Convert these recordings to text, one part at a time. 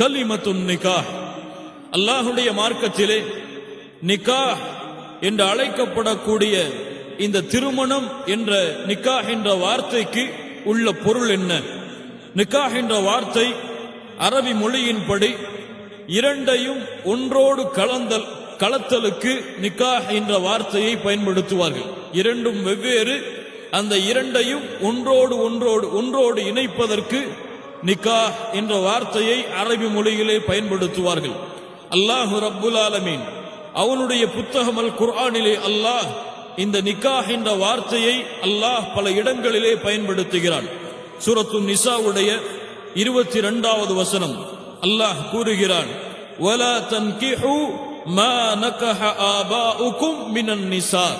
கலிமத்துன் நிகா அல்லாஹுடைய மார்க்கத்திலே நிகா என்று அழைக்கப்படக்கூடிய இந்த திருமணம் என்ற நிகா என்ற வார்த்தைக்கு உள்ள பொருள் என்ன? நிக்கா என்ற வார்த்தை அரபி மொழியின்படி இரண்டையும் ஒன்றோடு கலந்தல் கலத்தலுக்கு நிகா என்ற வார்த்தையை பயன்படுத்துவார்கள். இரண்டும் வெவ்வேறு. அந்த இரண்டையும் ஒன்றோடு ஒன்றோடு ஒன்றோடு இணைப்பதற்கு நிக்கா என்ற வார்த்தையை அரபி மொழியிலே பயன்படுத்துவார்கள் அல்லாஹு ரப்புல் ஆலமீன் அவனுடைய புத்தகம் அல் குர்ஆனிலே அல்லாஹ் இந்த நிக்காஹ் என்ற வார்த்தையை அல்லாஹ் பல இடங்களிலே பயன்படுத்துகிறான் சூரத்து நிசாவுடைய இருபத்தி இரண்டாவது வசனம் அல்லாஹ் கூறுகிறான் وَلَا تَنْكِحُوا مَا نَكَحَ آبَاؤُكُمْ مِنَ النِّسَاءِ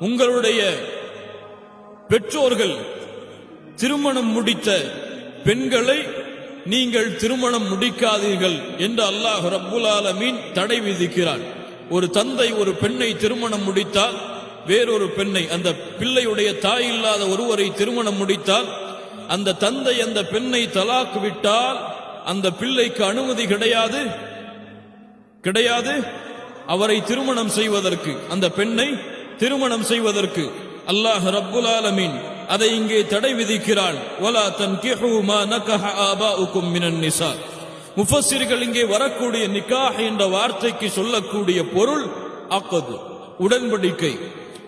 உங்களுடைய பெற்றோர்கள் திருமணம் முடித்த பெண்களை நீங்கள் திருமணம் முடிக்காதீர்கள் என்று அல்லாஹ் ரப்புல் ஆலமீன் தடை விதிக்கிறான். ஒரு தந்தை ஒரு பெண்ணை திருமணம் முடித்தால் வேறொரு பெண்ணை அந்த பிள்ளையுடைய தாய் இல்லாத ஒருவரை திருமணம் முடித்தால் அந்த தந்தை அந்த பெண்ணை தலாக்கு விட்டால் அந்த பிள்ளைக்கு அனுமதி கிடையாது? கிடையாது? அவரை திருமணம் செய்வதற்கு அந்த பெண்ணை திருமணம் செய்வதற்கு அல்லாஹ் ரப்புல் ஆலமீன் அதை இங்கே தடை விதிக்கிறான் வலா தன் மா நகஹ மினன் நிசா. முஃபஸ்ஸிர்கள் இங்கே வரக்கூடிய நிக்காஹ் என்ற வார்த்தைக்கு சொல்லக்கூடிய பொருள் அக்கது உடன்படிக்கை.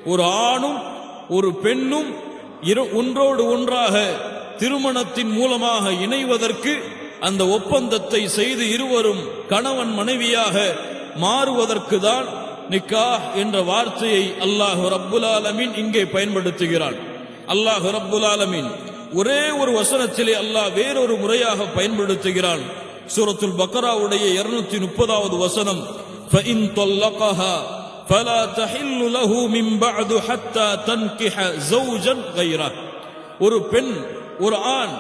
ஒரு ஆணும் ஒரு பெண்ணும் இரு ஒன்றோடு ஒன்றாக திருமணத்தின் மூலமாக இணைவதற்கு அந்த ஒப்பந்தத்தை செய்து இருவரும் கணவன் மனைவியாக மாறுவதற்கு தான் நிக்கா என்ற வார்த்தையை அல்லாஹ் ரப்புல் ஆலமின் இங்கே பயன்படுத்துகிறான். அல்லாஹ் ரப்புல் ஆலமீன் ஒரே ஒரு வசனத்திலே அல்லாஹ் வேறொரு முறையாக பயன்படுத்துகிறான் சூரத்துல் பக்கராவுடைய இருநூத்தி முப்பதாவது வசனம் فَإِن طَلَّقَهَا فَلَا تَحِلُّ لَهُ مِن بَعْدُ حَتَّى تَنكِحَ زَوْجًا غَيْرَهُ ஒரு பெண் ஒரு ஆண்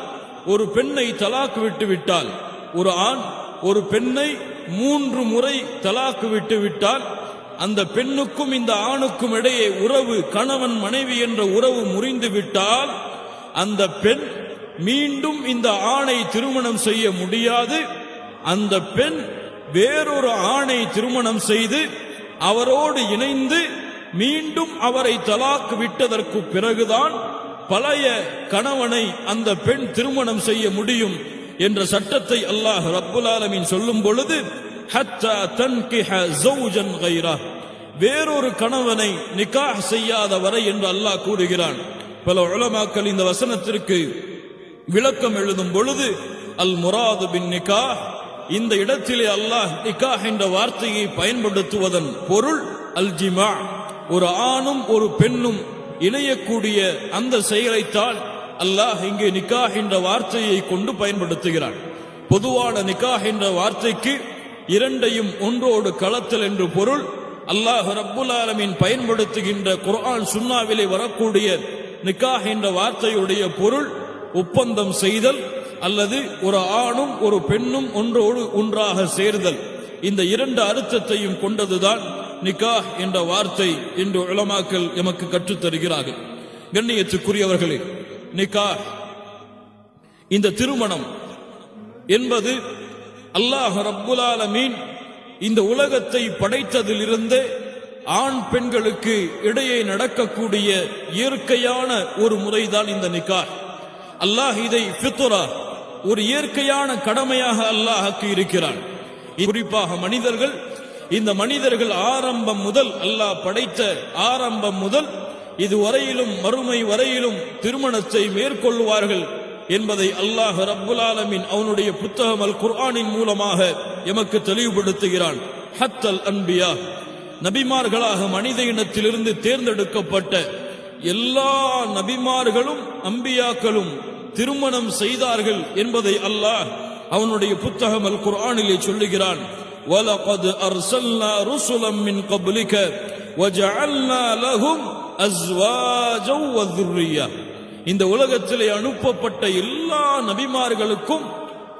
ஒரு பெண்ணை தலாக்கு விட்டு விட்டால் ஒரு ஆண் ஒரு பெண்ணை மூன்று முறை தலாக்கு விட்டு விட்டால் அந்த பெண்ணுக்கும் இந்த ஆணுக்கும் இடையே உறவு கணவன் மனைவி என்ற உறவு முறிந்து விட்டால் அந்த பெண் மீண்டும் இந்த ஆணை திருமணம் செய்ய முடியாது. அந்த பெண் வேறொரு ஆணை திருமணம் செய்து அவரோடு இணைந்து மீண்டும் அவரை தலாக்கு விட்டதற்கு பிறகுதான் பழைய கணவனை அந்த பெண் திருமணம் செய்ய முடியும் என்ற சட்டத்தை அல்லாஹ் ரப்புல் ஆலமின் சொல்லும் பொழுது ஹத்தா தன்கிஹ ஜௌஜன் கைரா வேறொரு கணவனை நிக்காஹ் செய்யாத வரை என்று அல்லாஹ் கூறுகிறான். பல உலமாக்கள் இந்த வசனத்திற்கு விளக்கம் எழுதும் பொழுது அல் முராது பின் நிக்காஹ் இந்த இடத்திலே அல்லாஹ் நிக்காஹ் என்ற வார்த்தையை பயன்படுத்துவதன் பொருள் அல் ஜிமா. ஒரு ஆணும் ஒரு பெண்ணும் இணையக்கூடிய அந்த செயலைத்தான் அல்லாஹ் இங்கே நிக்காஹ் என்ற வார்த்தையை கொண்டு பயன்படுத்துகிறான். பொதுவான நிக்காஹ் என்ற வார்த்தைக்கு இரண்டையும் ஒன்றோடு களத்தல் என்று பொருள். அல்லாஹ் ரப்புல் ஆலமின் பயன்படுத்துகின்ற குர்ஆன் சுன்னாவிலே வரக்கூடிய நிக்காஹ் என்ற வார்த்தையுடைய பொருள் ஒப்பந்தம் செய்தல் அல்லது ஒரு ஆணும் ஒரு பெண்ணும் ஒன்றோடு ஒன்றாக சேர்தல். இந்த இரண்டு அர்த்தத்தையும் கொண்டதுதான் நிக்காஹ் என்ற வார்த்தை என்று உலமாக்கள் எமக்கு கற்றுத்தருகிறார்கள் கண்ணியத்துக்குரியவர்களே நிக்காஹ் இந்த திருமணம் என்பது அல்லாஹ் ரப்புலாலமீன் இந்த உலகத்தை படைத்ததிலிருந்து ஆண் பெண்களுக்கு இடையே நடக்கக்கூடிய இயற்கையான ஒரு முறைதான் இந்த நிக்கார் அல்லாஹ் இதை பித்துரா ஒரு இயற்கையான கடமையாக அல்லாஹுக்கு இருக்கிறான். குறிப்பாக மனிதர்கள் இந்த மனிதர்கள் ஆரம்பம் முதல் அல்லாஹ் படைத்த ஆரம்பம் முதல் இதுவரையிலும் மறுமை வரையிலும் திருமணத்தை மேற்கொள்வார்கள் என்பதை அல்லாஹ் ரப்புல் ஆலமீன் அவனுடைய புத்தகம் அல் குர்ஆனின் மூலமாக எமக்கு தெளிவுபடுத்துகிறான் ஹத்தல் அன்பியா நபிமார்களாக மனித இனத்திலிருந்து தேர்ந்தெடுக்கப்பட்ட எல்லா நபிமார்களும் அம்பியாக்களும் திருமணம் செய்தார்கள் என்பதை அல்லாஹ் அவனுடைய புத்தகம் அல் குர்ஆனிலே சொல்லுகிறான் وَلَقَدْ أَرْسَلْنَا رُسُلًا مِّن قَبْلِكَ وَجَعَلْنَا لَهُمْ أَزْوَاجًا وَذُرِّيَّةً இந்த உலகத்திலே அனுப்பப்பட்ட எல்லா நபிமார்களுக்கும்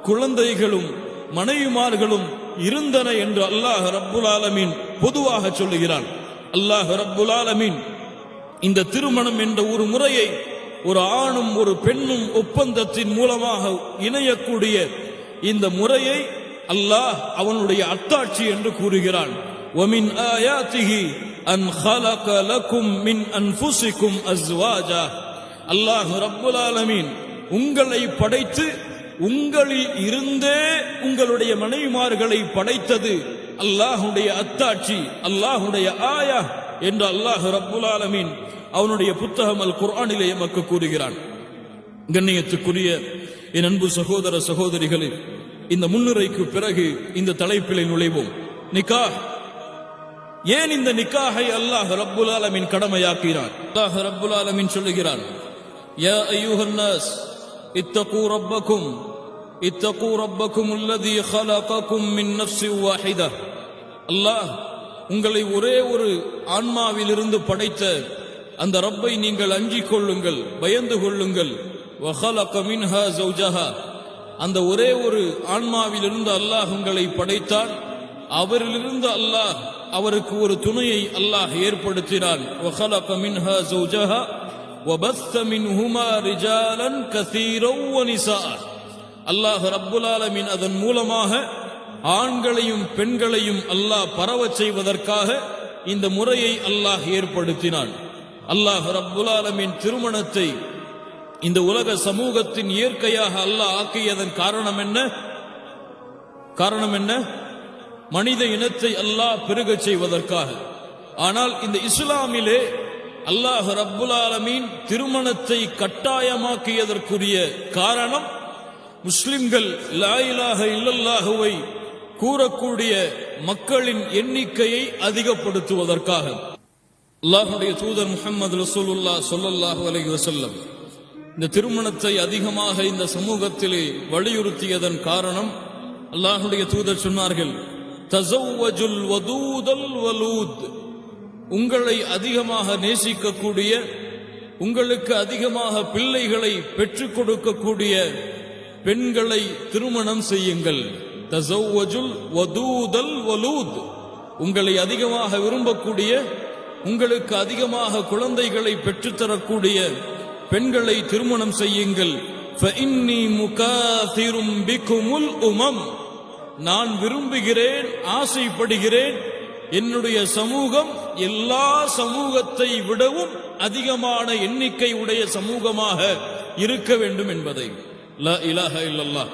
குழந்தைகளும் மனைவிமார்களும் இருந்தன என்று அல்லாஹ் ரப்புல் ஆலமீன் பொதுவாக சொல்லுகிறான் அல்லாஹ் ரப்புல் ஆலமீன் இந்த திருமணம் என்ற ஒரு முறையை ஒரு ஆணும் ஒரு பெண்ணும் ஒப்பந்தத்தின் மூலமாக இணையக்கூடிய இந்த முறையை அல்லாஹ் அவனுடைய அத்தாட்சி என்று கூறுகிறான் وَمِنْ آيَاتِهِ أَنْ خَلَقَ لَكُمْ مِنْ أَنفُسِكُمْ أَزْوَاجًا அல்லாஹ் ரப்புல் ஆலமீன் உங்களை படைத்து உங்களில் இருந்தே உங்களுடைய மனைவிமார்களை படைத்தது. அல்லாஹுடைய அத்தாட்சி அல்லாஹுடைய ஆயா என்று அல்லாஹ் ரப்புல் ஆலமீன் அவனுடைய புத்தகம் அல் குர்ஆனிலே எமக்கு கூறுகிறான். கண்ணியத்துக்குரிய என் அன்பு சகோதர சகோதரிகளே இந்த முன்னுரைக்கு பிறகு இந்த தலைப்பிலே நுழைவோம். நிக்கா ஏன் இந்த நிக்காகை அல்லாஹ் ரப்புல் ஆலமின் கடமையாக்கிறான் அல்லாஹ் ரப்புல் ஆலமின் சொல்லுகிறான் யா அய்யுஹன் நாஸ் இத்தகு ரப்பக்கும் இத்தகு ரப்பக்கும் அல்லதி خلقكم من نفس واحده அல்லாஹ் உங்களை ஒரே ஒரு ஆன்மாவிலிருந்து படைத்த அந்த ரப்பை நீங்கள் அஞ்சிக் கொள்ளுங்கள் பயந்து கொள்ளுங்கள் وخلق منها زوجها அந்த ஒரே ஒரு ஆன்மாவிலிருந்து அல்லாஹ் உங்களை படைத்தான் அவரிலிருந்து அல்லாஹ் அவருக்கு ஒரு துணையை அல்லாஹ் ஏற்படுத்தினான் وخلق منها زوجها وبث منهما رجالا كثيرا ونساء அல்லாஹ் ரப்புல் ஆலமீன் அதன் மூலமாக ஆண்களையும் பெண்களையும் அல்லாஹ் பரவச் செய்வதற்காக இந்த முறையை அல்லாஹ் ஏற்படுத்தினான் அல்லாஹ் ரப்புல் ஆலமீன் திருமணத்தை இந்த உலக சமூகத்தின் இயற்கையாக அல்லாஹ் ஆக்கியதன் காரணம் என்ன காரணம் என்ன மனித இனத்தை அல்லாஹ் பெருகச் செய்வதற்காக ஆனால் இந்த இஸ்லாமிலே அல்லாஹ் ரப்புல் ஆலமீன் திருமணத்தை கட்டாயமாக்கியதற்குரிய காரணம் முஸ்லிம்கள் லா இலாஹ இல்லல்லாஹுவை கூறக்கூடிய மக்களின் எண்ணிக்கையை அதிகப்படுத்துவதற்காக. அல்லாஹுடைய தூதர் முகமது ரசூலுல்லா சொல்லல்லாஹு அலைஹி வஸல்லம் இந்த திருமணத்தை அதிகமாக இந்த சமூகத்திலே வலியுறுத்தியதன் காரணம் அல்லாஹுடைய தூதர் சொன்னார்கள் தஸவ்வஜுல் வதூதல் வலூத். உங்களை அதிகமாக நேசிக்கக்கூடிய உங்களுக்கு அதிகமாக பிள்ளைகளை பெற்றுக் கொடுக்கக்கூடிய பெண்களை திருமணம் செய்யுங்கள். உங்களை அதிகமாக விரும்பக்கூடிய உங்களுக்கு அதிகமாக குழந்தைகளை பெற்றுத்தரக்கூடிய பெண்களை திருமணம் செய்யுங்கள். உமம். நான் விரும்புகிறேன் ஆசைப்படுகிறேன் என்னுடைய சமூகம் எல்லா சமூகத்தை விடவும் அதிகமான எண்ணிக்கை உடைய சமூகமாக இருக்க வேண்டும் என்பதை. லா இலாஹ இல்லல்லாஹ்.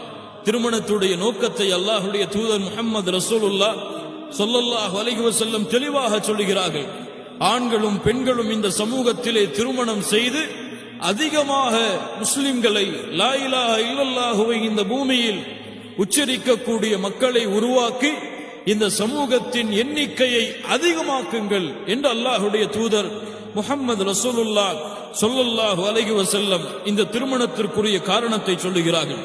திருமணத்துடைய நோக்கத்தை அல்லாஹுடைய தூதர் முகமது ரசூலுல்லா சொல்லல்லாஹு அலைஹி செல்லும் தெளிவாக சொல்லுகிறார்கள். ஆண்களும் பெண்களும் இந்த சமூகத்திலே திருமணம் செய்து அதிகமாக முஸ்லிம்களை லா இலாஹ இல்லல்லாஹுவை இந்த பூமியில் உச்சரிக்கக்கூடிய மக்களை உருவாக்கி இந்த சமூகத்தின் எண்ணிக்கையை அதிகமாக்குங்கள் என்று அல்லாஹுடைய தூதர் முகமது ரசூலுல்லா சொல்லுல்லாஹு அலைஹி வசல்லம் இந்த திருமணத்திற்குரிய காரணத்தை சொல்லுகிறார்கள்.